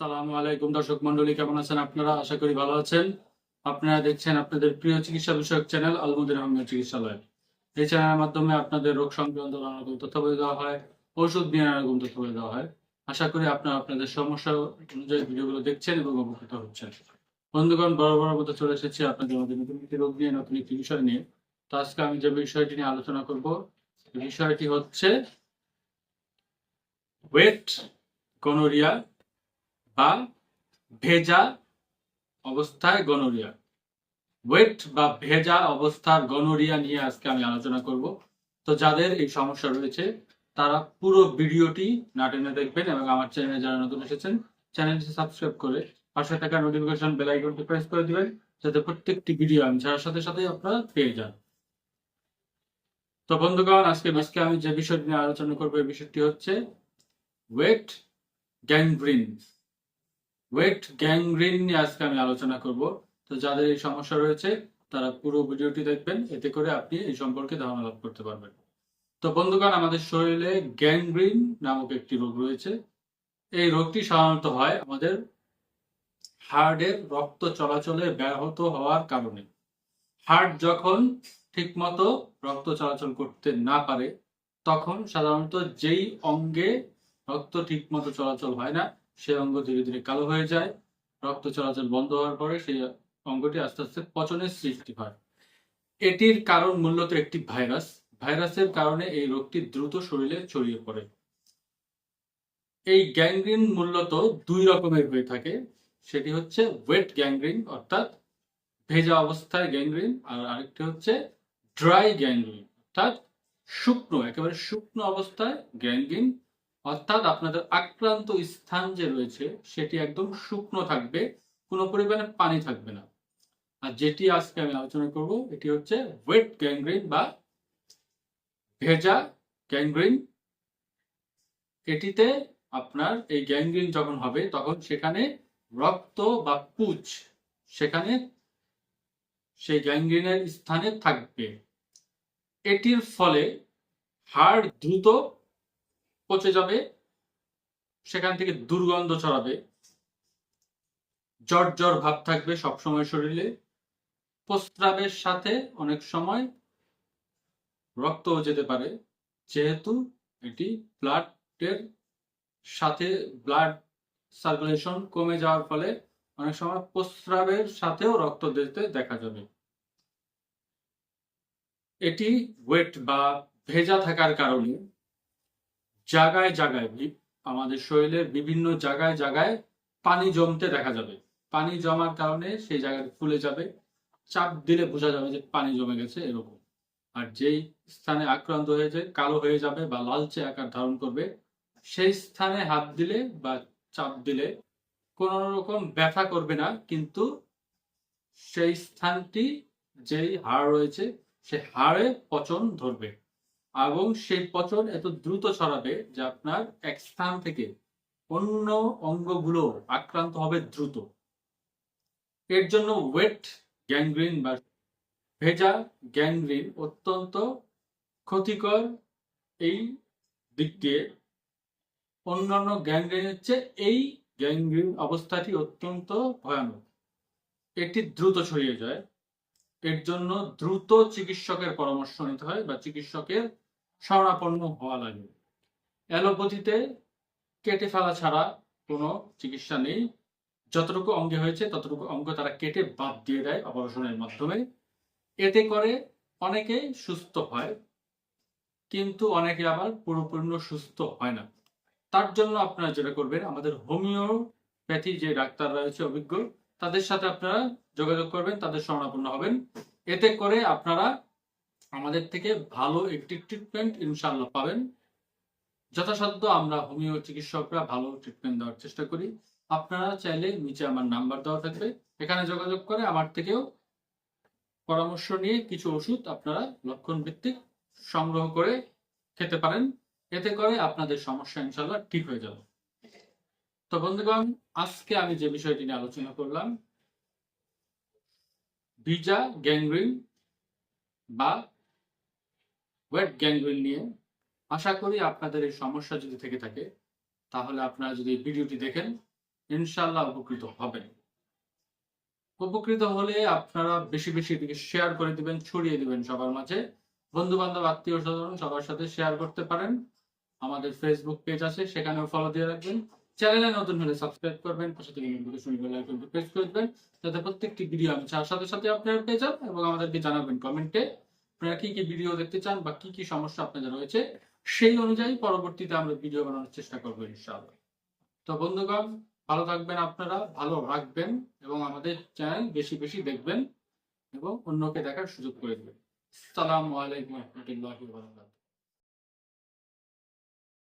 সালামু আলাইকুম দর্শক মন্ডলী, কেমন আছেন আপনারা? আশা করি ভালো আছেন। আপনারা দেখছেন আপনাদের প্রিয় চিকিৎসা বিষয়ক চ্যানেল আলমুদিন আহমেদ চিকিৎসালয়। এই চ্যানেলের মাধ্যমে আপনাদের রোগ সংক্রান্ত নানা রকম তথ্য বলে দেওয়া হয়, ওষুধ নিয়ে নানা রকম তথ্য বলে দেওয়া হয়। আশা করি আপনারা আপনাদের সমস্যা অনুযায়ী ভিডিওগুলো দেখছেন এবং উপকৃত হচ্ছেন। বন্ধুগণ, বড় বড় মতো চলে এসেছি, আপনাদের মধ্যে নতুন রোগ নিয়ে, নতুন একটি বিষয় নিয়ে। তো আজকে আমি যে বিষয়টি নিয়ে আলোচনা করব, বিষয়টি হচ্ছে ওয়েট গনোরিয়া বা ভেজা অবস্থায় গনোরিয়া। ওয়েট বা ভেজা অবস্থার গনোরিয়া নিয়ে আজকে আমি আলোচনা করব। তো যাদের এই সমস্যা রয়েছে, তারা পুরো ভিডিওটি না টেনে দেখবেন এবং আমার চ্যানেলে যারা নতুন এসেছেন চ্যানেলটি সাবস্ক্রাইব করে পাশে থাকা নোটিফিকেশন বেল আইকনটি প্রেস করে দিবেন, যাতে প্রত্যেকটি ভিডিও আমি ছাড়ার সাথে সাথে আপনারা পেয়ে যান। তো বন্ধুগণ, আজকে আজকে আমি যে বিষয়টি নিয়ে আলোচনা করব, এই বিষয়টি হচ্ছে ওয়েট গ্যাংগ্রিন ওয়েট গ্যাংগ্রিন নিয়ে আজকে আমি আলোচনা করব। তো যাদের এই সমস্যা রয়েছে, তারা পুরো ভিডিওটি দেখবেন, এতে করে আপনি এই সম্পর্কে ধারণা লাভ করতে পারবেন। তো বন্ধুগণ, আমাদের শরীরে গ্যাংগ্রিন নামক একটি রোগ রয়েছে। এই রোগটি সাধারণত হয় আমাদের হার্টের রক্ত চলাচলে ব্যাহত হওয়ার কারণে। হার্ট যখন ঠিকমতো রক্ত চলাচল করতে না পারে, তখন সাধারণত যেই অঙ্গে রক্ত ঠিকমতো চলাচল হয় না সেই অঙ্গ ধীরে ধীরে কালো হয়ে যায়, রক্ত চলাচল বন্ধ হওয়ার পরে সেই অঙ্গটি আস্তে আস্তে পচনের সৃষ্টি হয়। এটির কারণ মূলত একটি ভাইরাস। ভাইরাসের কারণে এই রোগটি দ্রুত শরীরে ছড়িয়ে পড়ে। এই গ্যাংগ্রিন মূলত দুই রকমের হয়ে থাকে। সেটি হচ্ছে ওয়েট গ্যাংগ্রিন, অর্থাৎ ভেজা অবস্থায় গ্যাংগ্রিন, আর আরেকটি হচ্ছে ড্রাই গ্যাংগ্রিন, অর্থাৎ শুকনো, একেবারে শুকনো অবস্থায় গ্যাংগ্রিন। অর্থাৎ আপনাদের আক্রান্ত স্থান যে রয়েছে, সেটি একদম শুকনো থাকবে, কোনো পরিমাণে পানি থাকবে না। আর যেটি আজকে আমি আলোচনা করব, এটি হচ্ছে ওয়েট গ্যাংগ্রিন বা ভেজা গ্যাংগ্রিন এটিতে আপনার এই গ্যাংগ্রিন যখন হবে, তখন সেখানে রক্ত বা পুচ সেখানে সেই গ্যাংগ্রিনের স্থানে থাকবে। এটির ফলে হাড় দ্রুত পচে যাবে, সেখান থেকে দুর্গন্ধ ছড়াবে, জ্বর জ্বর ভাব থাকবে সবসময় শরীরে, প্রস্রাবের সাথে অনেক সময় রক্তও যেতে পারে, যেহেতু এটি ব্লাডের সাথে ব্লাড সার্কুলেশন কমে যাওয়ার ফলে অনেক সময় প্রস্রাবের সাথেও রক্ত দিতে দেখা যাবে। এটি ওয়েট বা ভেজা থাকার কারণে জায়গায় জায়গায় আমাদের শরীরের বিভিন্ন জায়গায় জায়গায় পানি জমতে দেখা যাবে। পানি জমার কারণে সেই জায়গাটা ফুলে যাবে। চাপ দিলে বোঝা যাবে যে পানি জমে গেছে এরকম। আর যেই স্থানে আক্রান্ত হয়েছে, কালো হয়ে যাবে বা লালচে আকার ধারণ করবে, সেই স্থানে হাত দিলে বা চাপ দিলে কোন রকম ব্যথা করবে না, কিন্তু সেই স্থানটি যেই হাড় রয়েছে সে হাড়ে পচন ধরবে। এবং সেই পচন এত দ্রুত ছড়াবে যে আপনার এক স্থান থেকে অন্য অঙ্গগুলো আক্রান্ত হবে দ্রুত। এর জন্য ওয়েট গ্যাংগ্রিন বা ভেজা গ্যাংগ্রিন অত্যন্ত ক্ষতিকর এই দিক দিয়ে। অন্যান্য গ্যাংগ্রিন হচ্ছে এই গ্যাংগ্রিন অবস্থাটি অত্যন্ত ভয়ানক। এটি দ্রুত ছড়িয়ে যায়। এর জন্য দ্রুত চিকিৎসকের পরামর্শ নিতে হয় বা চিকিৎসকের শরণাপন্ন হওয়া লাগে। অ্যালোপ্যাথিতে কেটে ফেলা ছাড়া কোনো চিকিৎসা নেই। যতটুকু অঙ্গে হয়েছে, ততটুকু অঙ্গ তারা কেটে বাদ দিয়ে দেয় অপারেশনের মাধ্যমে। এতে করে অনেকে সুস্থ হয়, কিন্তু অনেকে আবার পুরোপূর্ণ সুস্থ হয় না। তার জন্য আপনারা যেটা করবেন, আমাদের হোমিওপ্যাথি যে ডাক্তার রয়েছে অভিজ্ঞ তাদের সাথে আপনারা যোগাযোগ করবেন, তাদের শরণাপন্ন হবেন। এতে করে আপনারা আমাদের থেকে ভালো একটি ট্রিটমেন্ট ইনশাল্লাহ পাবেন। যথাসাধ্য আমরা হোমিও চিকিৎসকরা ভালো ট্রিটমেন্ট দেওয়ার চেষ্টা করি। আপনারা চাইলে নিচে আমার নাম্বার দেওয়া থাকবে। এখানে যোগাযোগ করে আমার থেকেও পরামর্শ নিয়ে কিছু ওষুধ আপনারা লক্ষণ ভিত্তিক সংগ্রহ করে খেতে পারেন। এতে করে আপনাদের সমস্যা ইনশাল্লাহ ঠিক হয়ে যাবে। তো বন্ধুগণ, আজকে আমি যে বিষয়টি নিয়ে আলোচনা করলাম ভিজা গ্যাংগ্রিন বা ওয়েট গ্যাংগ্রিন নিয়ে। আশা করি আপনাদের এই সমস্যা যদি থেকে থাকে, তাহলে আপনারা যদি ভিডিওটি দেখেন ইনশাল্লাহ উপকৃত হবেন। উপকৃত হলে আপনারা বেশি বেশি এদিকে শেয়ার করে দিবেন, ছড়িয়ে দিবেন সবার মাঝে। বন্ধু বান্ধব আত্মীয় স্বজন সবার সাথে শেয়ার করতে পারেন। আমাদের ফেসবুক পেজ আছে, সেখানেও ফলো দিয়ে রাখবেন। চ্যানেলে নতুন হলে সাবস্ক্রাইব করবেন, পাশে থেকে নোটিফিকেশন বেল আইকনটি প্রেস করে দিবেন। যাতে প্রত্যেকটি ভিডিও আমি ছাড়ার সাথে সাথে আপনারা পেয়ে যান এবং আমাদেরকে জানাবেন কমেন্টে আপনারা কি কি ভিডিও দেখতে চান বা কি কি সমস্যা আপনাদের রয়েছে, সেই অনুযায়ী পরবর্তীতে আমরা ভিডিও বানানোর চেষ্টা করব ইনশাআল্লাহ। তো বন্ধুগণ, ভালো থাকবেন আপনারা, ভালো রাখবেন এবং আমাদের চ্যানেল বেশি বেশি দেখবেন এবং অন্যকে দেখার সুযোগ করে দেবেন। সালামু আলাইকুম রহমতুল্লাহ